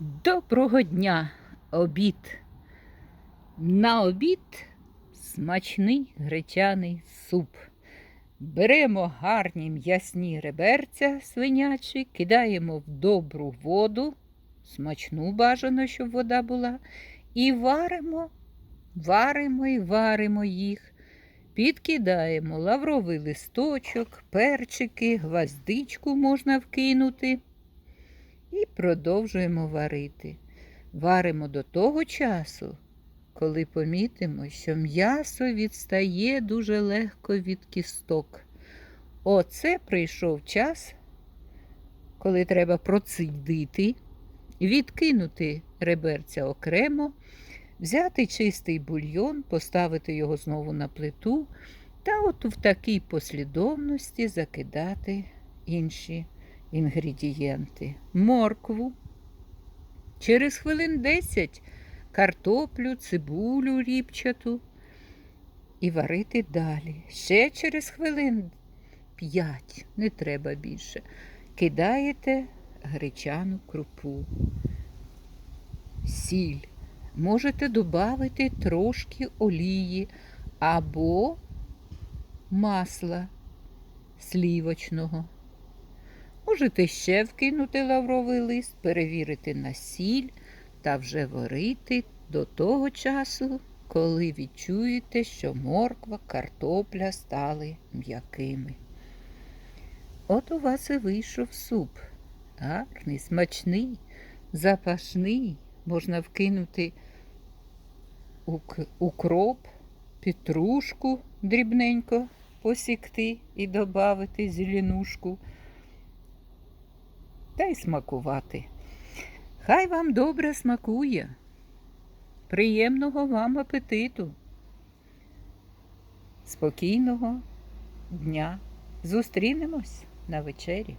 Доброго дня, обід. На обід смачний гречаний суп. Беремо гарні м'ясні реберця свинячі, кидаємо в добру воду, смачну бажано, щоб вода була, і варимо, варимо і варимо їх. Підкидаємо лавровий листочок, перчики, гвоздичку можна вкинути. І продовжуємо варити. Варимо до того часу, коли помітимо, що м'ясо відстає дуже легко від кісток. Оце прийшов час, коли треба процідити, відкинути реберця окремо, взяти чистий бульйон, поставити його знову на плиту та от в такій послідовності закидати інші інгредієнти. Моркву. Через хвилин 10 картоплю, цибулю ріпчату і варити далі. Ще через хвилин 5, не треба більше. Кидаєте гречану крупу, сіль. Можете додати трошки олії або масла слівочного. Можете ще вкинути лавровий лист, перевірити на сіль та вже варити до того часу, коли відчуєте, що морква, картопля стали м'якими. От у вас і вийшов суп. Гарний, смачний, запашний. Можна вкинути ук- укроп, петрушку дрібненько посікти і додати зеленушку та й смакувати. Хай вам добре смакує. Приємного вам апетиту. Спокійного дня. Зустрінемось на вечері.